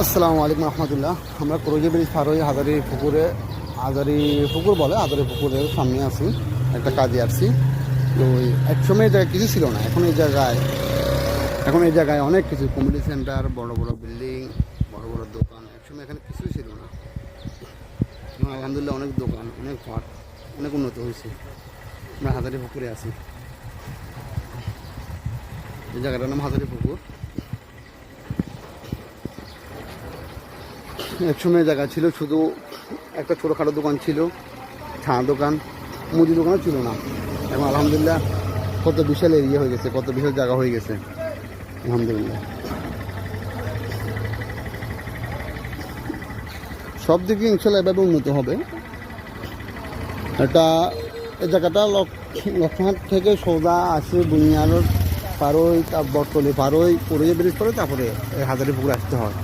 আসসালামু আলাইকুম রহমতুল্লাহ। আমরা করজি ব্রিজ পার হয়ে হাজারি পুকুরে হাজারি পুকুর বলে, হাজারি পুকুরের সামনে আছি, একটা কাজে আসছি তো ওই এক সময় এই জায়গায় কিছু ছিল না, এখন এই জায়গায় এখন এই জায়গায় অনেক কিছু কমিউনিটি সেন্টার, বড় বড় বিল্ডিং, বড় বড় দোকান, এক সময় এখানে কিছুই ছিল না। আলহামদুলিল্লাহ অনেক দোকান, অনেক পার্ক অনেক উন্নত হয়েছে। আমরা হাজারি পুকুরে আছি। এই জায়গাটার নাম হাজারি পুকুর। একসময় জায়গা ছিল, শুধু একটা ছোটোখাটো দোকান ছিল চা দোকান, মুদি দোকানও ছিল না। এবং আলহামদুলিল্লাহ কত বিশাল এরিয়া হয়ে গেছে, কত বিশাল জায়গা হয়ে গেছে। আলহামদুলিল্লাহ। সব দিকে ইনশাল্লাহ এভাবে উন্নত হবে। এটা এই জায়গাটা লক্ষ্মীহাট থেকে সৌদা আসে বুনিয়ারোড পারোই তার বটতলি পারোই পড়ে ব্রিজ করে তারপরে হাজারি পুকুরে আসতে হয়।